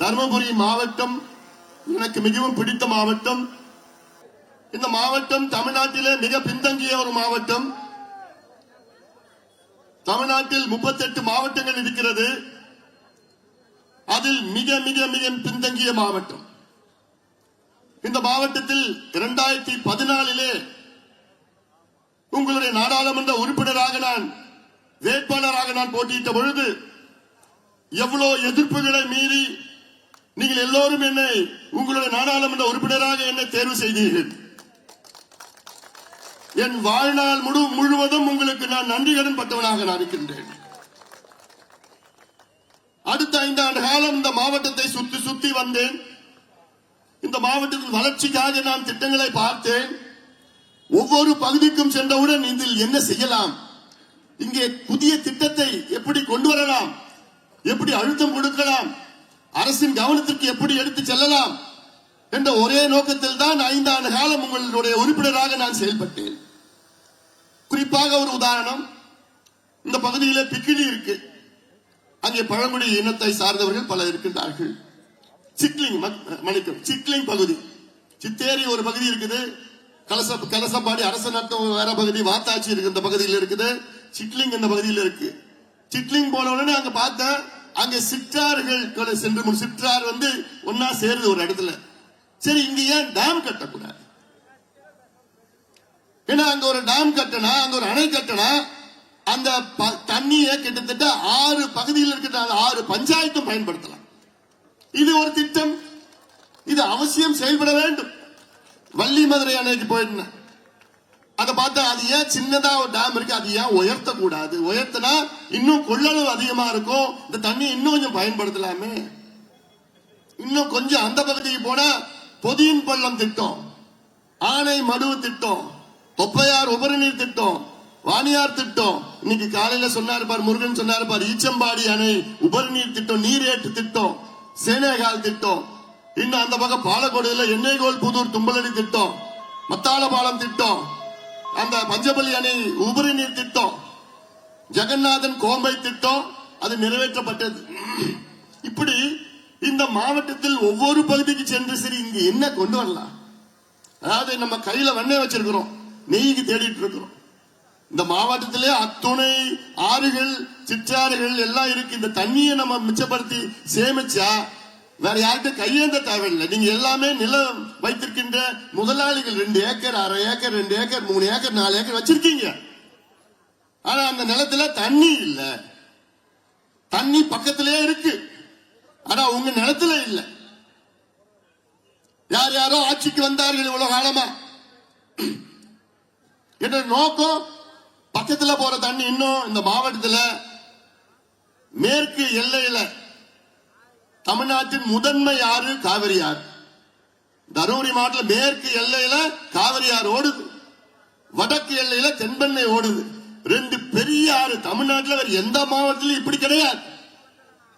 தருமபுரி மாவட்டம் எனக்கு மிகவும் பிடித்த மாவட்டம். இந்த மாவட்டம் தமிழ்நாட்டிலே மிக பின்தங்கிய ஒரு மாவட்டம். தமிழ்நாட்டில் 38 மாவட்டங்கள் இருக்கிறது. அதில் மிக மிக மிக பின்தங்கிய மாவட்டம். இந்த மாவட்டத்தில் இரண்டாயிரத்தி பதினாலிலே உங்களுடைய நாடாளுமன்ற உறுப்பினராக நான் வேட்பாளராக நான் போட்டியிட்ட பொழுது எவ்வளவு எதிர்ப்புகளை மீறி நீங்கள் எல்லோரும் என்னை உங்களுடைய நாடாளுமன்ற உறுப்பினராக என்னை தேர்வு செய்தீர்கள். என் வாழ்நாள் முழு முழுவதும் உங்களுக்கு நான் நன்றி கடன் பட்டவனாக நான் இருக்கின்றேன். அடுத்த ஐந்தாண்டு காலம் இந்த மாவட்டத்தை சுத்தி சுத்தி வந்தேன். இந்த மாவட்டத்தின் வளர்ச்சிக்காக நான் திட்டங்களை பார்த்தேன். ஒவ்வொரு பகுதிக்கும் சென்றவுடன் இதில் என்ன செய்யலாம்? இங்கே புதிய திட்டத்தை எப்படி கொண்டு வரலாம்? எப்படி அழுத்தம் கொடுக்கலாம்? அரசின் கவனத்திற்கு எப்படி எடுத்து செல்லலாம் என்ற ஒரே நோக்கத்தில் தான் ஐந்தாண்டு காலம் உங்களுடைய உறுப்பினராக நான் செயல்பட்டேன். குறிப்பாக ஒரு உதாரணம். இந்த பகுதியிலே பிக்கிலி இருக்கு. அங்கே பழங்குடி இனத்தை சார்ந்தவர்கள் பலர் இருக்கின்றார்கள். சிக்லிங் மணிக்கம் சிக்லிங் பகுதி. சித்தேரி ஒரு பகுதி இருக்குது. கலச கலசப்பாடி அரச நட்டம் வேற பகுதி வாத்தாச்சி இருக்கு இந்த பகுதியில் இருக்குது. சிட்லிங் இந்த பகுதியில் இருக்கு. சிட்லிங் போன உடனே அங்க பார்த்தேன் அங்க சிற்றாறுகள் சென்று மு- சிற்றார் வந்து ஒன்னா சேருது ஒரு இடத்துல. சரி இங்க ஏன் டேம் கட்டக்கூடாது? ஏன்னா அங்க ஒரு டேம் கட்டினா அங்க ஒரு அணை கட்டினா அந்த ப- தண்ணியை கிட்டத்தட்ட ஆறு பகுதியில் இருக்கிற அந்த ஆறு பஞ்சாயத்தும் பயன்படுத்தலாம். இது ஒரு திட்டம். இது அவசியம் செயல்பட வேண்டும். வள்ளி மதுரை அணைக்கு போயிருந்தேன் அதை பார்த்து அது ஏன் சின்னதா ஒரு டேம் இருக்கு? அது ஏன் உயர்த்த கூடாது உயர்த்தினா இன்னும் கொள்ளளவு அதிகமா இருக்கும். இந்த தண்ணி இன்னும் கொஞ்சம் பயன்படுத்தலாமே. இன்னும் கொஞ்சம் அந்த பகுதிக்கு போனா பொதியின் பள்ளம் திட்டம் ஆனை மடுவு திட்டம் தொப்பையார் உபரிநீர் திட்டம் வாணியார் திட்டம். இன்னைக்கு காலையில சொன்னாரு பார் முருகன் சொன்னாரு பார் ஈச்சம்பாடி அணை உபரிநீர் திட்டம் நீரேற்று திட்டம் சேனேகால் திட்டம். இன்னும் அந்த பக்கம் பாலக்கோடுல எண்ணெய்கோல் புதூர் தும்பலடி திட்டம் மத்தாளபாலம் திட்டம். அந்த பஞ்சபலி அணை உபரி நீர் திட்டம் ஜெகநாதன் கோம்பை திட்டம் அது நிறைவேற்றப்பட்டது. இப்படி இந்த மாவட்டத்தில் ஒவ்வொரு பகுதிக்கு சென்று சரி இங்க என்ன கொண்டு வரலாம்? அதாவது நம்ம கையில வண்ணே வச்சிருக்கிறோம் நெய்க்கு தேடிட்டு இருக்கிறோம். இந்த மாவட்டத்திலே அத்துணை ஆறுகள் சிற்றாறுகள் எல்லாம் இருக்கு. இந்த தண்ணியை நம்ம மிச்சப்படுத்தி சேமிச்சா வேற யார்கிட்ட கையேந்த தேவையில்லை. நீங்க எல்லாமே நிலம் வைத்திருக்கின்ற முதலாளிகள் ரெண்டு ஏக்கர் அரை ஏக்கர் ரெண்டு ஏக்கர் மூணு ஏக்கர் நாலு ஏக்கர் வச்சிருக்கீங்க. ஆனா அந்த நிலத்துல தண்ணி இல்ல. தண்ணி பக்கத்திலேயே இருக்கு. ஆனா உங்க நிலத்துல இல்ல. யார் யாரோ ஆட்சிக்கு வந்தார்கள் இவ்வளவு காலமா? என்ற நோக்கம் பக்கத்துல போற தண்ணி இன்னும் இந்த மாவட்டத்துல மேற்கு எல்லையில தமிழ்நாட்டின் முதன்மை ஆறு காவிரி ஆறு தருமபுரி மாவட்டத்தில் மேற்கு எல்லையில காவிரி ஆறு ஓடுது. வடக்கு எல்லையில தென்பெண்ணை ஓடுது. ரெண்டு பெரிய ஆறு தமிழ்நாட்டில் வேற எந்த மாவட்டத்திலும் இப்படி கிடையாது.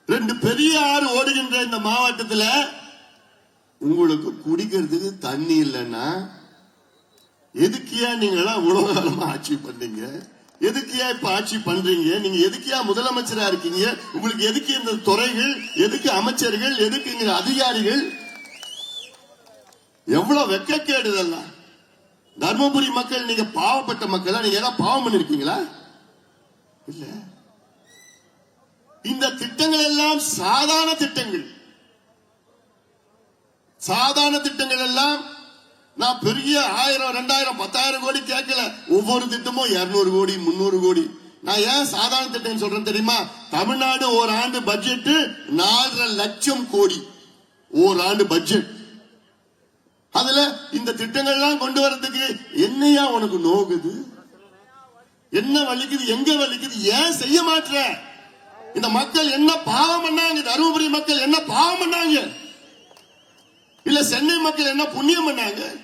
ரெண்டு பெரிய ஆறு ஓடுகின்ற இந்த மாவட்டத்தில் உங்களுக்கு குடிக்கிறதுக்கு தண்ணி இல்லைன்னா எதுக்கியா நீங்களாம் உலக இவ்வளவு காலமா ஆட்சி பண்ணீங்க எதுக்கியா இப்ப ஆட்சி பண்றீங்க? நீங்க எதுக்கியா முதலமைச்சரா இருக்கீங்க? உங்களுக்கு எதுக்கு இந்த துறைகள்? எதுக்கு அமைச்சர்கள்? எதுக்கு இங்க அதிகாரிகள்? எவ்வளவு வெக்கக்கேடு இதெல்லாம். தர்மபுரி மக்கள் நீங்க பாவப்பட்ட மக்கள்? நீங்க ஏதாவது பாவம் பண்ணிருக்கீங்களா? இல்ல. இந்த திட்டங்கள் எல்லாம் சாதாரண திட்டங்கள். சாதாரண திட்டங்கள் எல்லாம் நான் பெரிய ஆயிரம் ரெண்டாயிரம் பத்தாயிரம் கோடி கேட்கல. ஒவ்வொரு திட்டமும் இருநூறு கோடி முன்னூறு கோடி. நான் ஏன் சாதாரண திட்டம் சொல்றேன் தெரியுமா? தமிழ்நாடு ஒரு ஆண்டு பட்ஜெட் நாலரை லட்சம் கோடி. ஒரு ஆண்டு பட்ஜெட் அதுல இந்த திட்டங்கள் எல்லாம் கொண்டு வரதுக்கு என்னையா உனக்கு நோகுது? என்ன வலிக்குது? எங்க வலிக்குது? ஏன் செய்ய மாட்ற இந்த மக்கள் என்ன பாவம் பண்ணாங்க? தருமபுரி மக்கள் என்ன பாவம் பண்ணாங்க? இல்ல சென்னை மக்கள் என்ன புண்ணியம் பண்ணாங்க?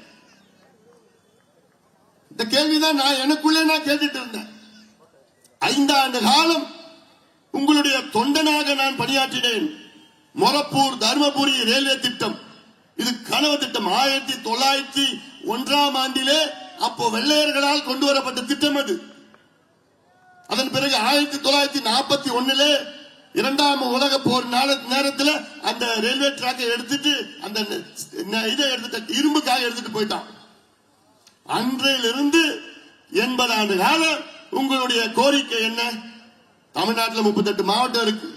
இந்த கேள்விதான் நான் எனக்குள்ளே நான் கேட்டுட்டு இருந்தேன். ஐந்தாண்டு காலம் உங்களுடைய தொண்டனாக நான் பணியாற்றினேன். மொரப்பூர் தருமபுரி ரயில்வே திட்டம். இது கனவு திட்டம். ஆயிரத்தி தொள்ளாயிரத்தி ஒன்றாம் ஆண்டிலே அப்போ வெள்ளையர்களால் கொண்டு வரப்பட்ட திட்டம் அது. அதன் பிறகு ஆயிரத்தி தொள்ளாயிரத்தி நாற்பத்தி ஒண்ணுல இரண்டாம் உலக போர் நாள நேரத்துல அந்த ரயில்வே ட்ராக்கை எடுத்துட்டு அந்த இதை எடுத்துட்டு இரும்புக்காக எடுத்துட்டு போயிட்டான். அன்றையிலிருந்து எண்பது ஆண்டு காலம் உங்களுடைய கோரிக்கை என்ன? தமிழ்நாட்டில் முப்பத்தெட்டு மாவட்டம் இருக்கு.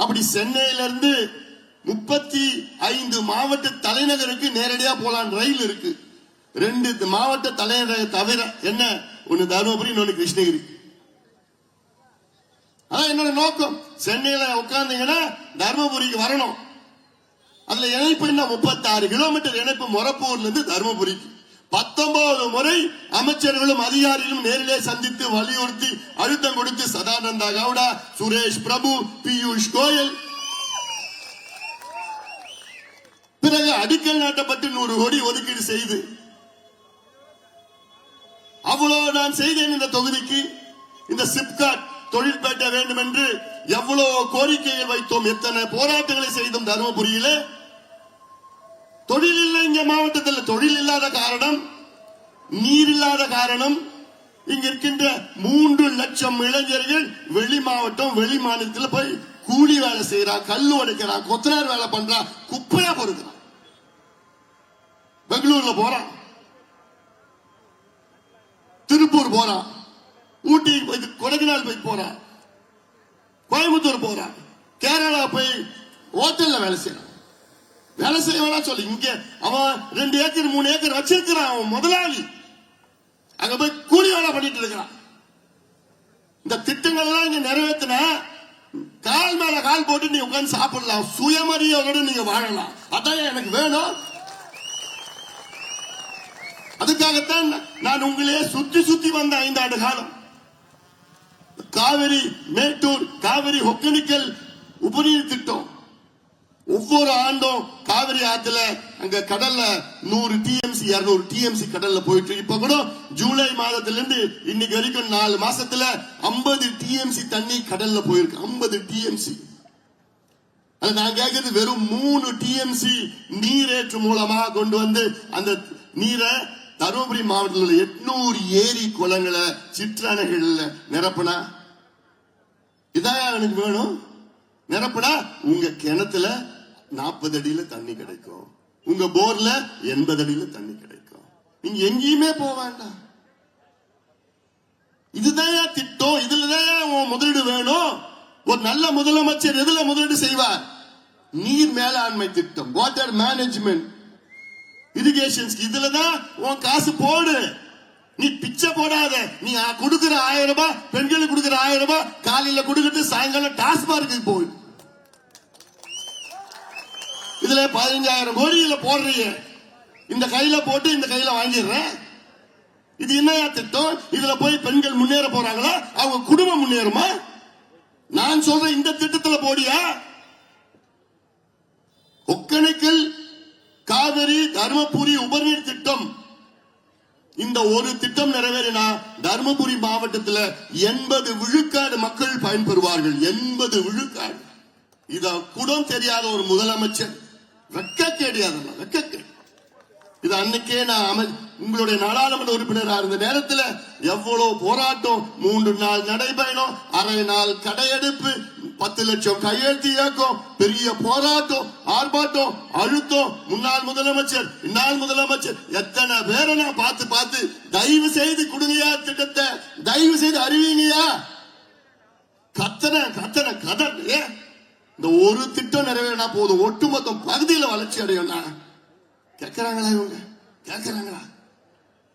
அப்படி சென்னையிலிருந்து முப்பத்தி ஐந்து மாவட்ட தலைநகருக்கு நேரடியா போலாம் ரயில் இருக்கு. ரெண்டு மாவட்ட தலைநகரை தவிர என்ன? ஒன்னு தருமபுரி இன்னொன்னு கிருஷ்ணகிரி. அதான் என்னோட நோக்கம். சென்னையில உட்கார்ந்தீங்கன்னா தர்மபுரிக்கு வரணும். அதுல இணைப்பு என்ன? முப்பத்தாறு கிலோமீட்டர் இணைப்பு மொரப்பூர்ல இருந்து தருமபுரிக்கு. பத்தொன்பது முறை அமைச்சர்களும் அதிகாரிகளும் நேரிலே சந்தித்து வலியுறுத்தி அழுத்தம் கொடுத்து சதானந்தா கவுடா சுரேஷ் பிரபு பியூஷ் கோயல். பிறகு அடிக்கல் நாட்டப்பட்டு நூறு கோடி ஒதுக்கீடு செய்து. அவ்வளவு நான் செய்தேன் இந்த தொகுதிக்கு. இந்த சிப்காட் தொழிற்பேட்டை வேண்டும் என்று எவ்வளவு கோரிக்கைகள் வைத்தோம் எத்தனை போராட்டங்களை செய்தோம் தருமபுரியில. தொழில் இல்லை இங்க மாவட்டத்தில். தொழில் இல்லாத காரணம் நீர் இல்லாத காரணம். இங்க இருக்கின்ற மூன்று லட்சம் இளைஞர்கள் வெளி மாவட்டம் வெளி மாநிலத்தில் போய் கூலி வேலை செய்யறான் கல்லு உடைக்கிறான் கொத்தனார் வேலை பண்றான் குப்பையா பொறுக்கிறான் பெங்களூர்ல போறான் திருப்பூர் போறான் ஊட்டி போய் கொடைக்கானல் போய் போறான் கோயம்புத்தூர் போறான் கேரளா போய் ஹோட்டல்ல வேலை செய்யறான். வேலை செய்ய வேணாம் சொல்லு இங்க அவன் ரெண்டு ஏக்கர் மூணு ஏக்கர் வச்சிருக்கிறான் அவன் முதலாளி. அங்க போய் கூலி வேலை பண்ணிட்டு இருக்கிறான். இந்த திட்டங்கள் எல்லாம் இங்க நிறைவேற்றினா கால் மேல கால் போட்டு நீ உட்காந்து சாப்பிடலாம். சுயமரியாதையோட நீங்க வாழலாம். அதான் எனக்கு வேணும். அதுக்காகத்தான் நான் உங்களையே சுத்தி சுத்தி வந்த ஐந்தாண்டு காலம். காவிரி மேட்டூர் காவிரி ஒக்கனிக்கல் உபநீர் திட்டம். ஒவ்வொரு ஆண்டும் காவிரி ஆத்துல அங்க கடல்ல நூறு டிஎம்சி இருநூறு டிஎம்சி கடல்ல போயிட்டு இப்ப கூட ஜூலை மாதத்துல இருந்து இன்னைக்கு வரைக்கும் நாலு மாசத்துல 50 டிஎம்சி தண்ணி கடல்ல போயிருக்கு. 50 டிஎம்சி நான் கேட்கறது வெறும் மூணு டிஎம்சி நீரேற்று மூலமாக கொண்டு வந்து அந்த நீரை தருமபுரி மாவட்டத்தில் எட்நூறு ஏரி குளங்களை சிற்றணைகள்ல நிரப்புனா இதான் எனக்கு வேணும்? நிரப்புனா உங்க கிணத்துல நாற்பது அடியில தண்ணி கிடைக்கும். உங்க போர்ல எண்பது அடியில தண்ணி கிடைக்கும். நீங்க எங்கேயுமே போக வேண்டாம். இதுதான் திட்டம். இதுலதான் உன் முதலீடு வேணும். ஒரு நல்ல முதலமைச்சர் எதுல முதலீடு செய்வார்? நீர் மேலாண்மை திட்டம் வாட்டர் மேனேஜ்மெண்ட் இரிகேஷன் இதுலதான் உன் காசு போடு. நீ பிச்சை போடாத. நீ கொடுக்கிற ஆயிரம் ரூபாய் பெண்களுக்கு கொடுக்கிற ஆயிரம் ரூபாய் காலையில கொடுக்கிட்டு சாயங்காலம் டாஸ்மார்க்கு போய். இதுல பதினஞ்சாயிரம் கோடி இதுல போடுறீங்க. இந்த கையில போட்டு இந்த கையில வாங்கிடுறேன். இது என்னையா திட்டம்? இதுல போய் பெண்கள் முன்னேற போறாங்களா? அவங்க குடும்பம் முன்னேறுமா? நான் சொல்ற இந்த திட்டத்துல போடியா? ஒக்கணைக்கல் காவிரி தருமபுரி உபநீர் திட்டம். இந்த ஒரு திட்டம் நிறைவேறினா தருமபுரி மாவட்டத்துல எண்பது விழுக்காடு மக்கள் பயன்பெறுவார்கள். எண்பது விழுக்காடு. இத குடம் தெரியாத ஒரு முதலமைச்சர். வெக்கக்கேடு அதெல்லாம் வெக்கக்கேடு. இது அன்னைக்கே நான் அமை உங்களுடைய நாடாளுமன்ற உறுப்பினரா இருந்த நேரத்துல எவ்வளவு போராட்டம் மூன்று நாள் நடைபயணம் அரை நாள் கடையெடுப்பு பத்து லட்சம் கையெழுத்து இயக்கம் பெரிய போராட்டம் ஆர்ப்பாட்டம் அழுத்தம். முன்னாள் முதலமைச்சர் இந்நாள் முதலமைச்சர். எத்தனை பேரை நான் பார்த்து பார்த்து தயவு செய்து குடுங்கயா திட்டத்தை. தயவு செய்து அறிவிங்கயா கத்தனை கத்தனை கதன் இந்த ஒரு திட்டம் நிறைவேறினா போதும். ஒட்டுமொத்தம் பகுதியில் வளர்ச்சி அடையும்னா. கேட்கிறாங்களா இவங்க? கேட்கிறாங்களா?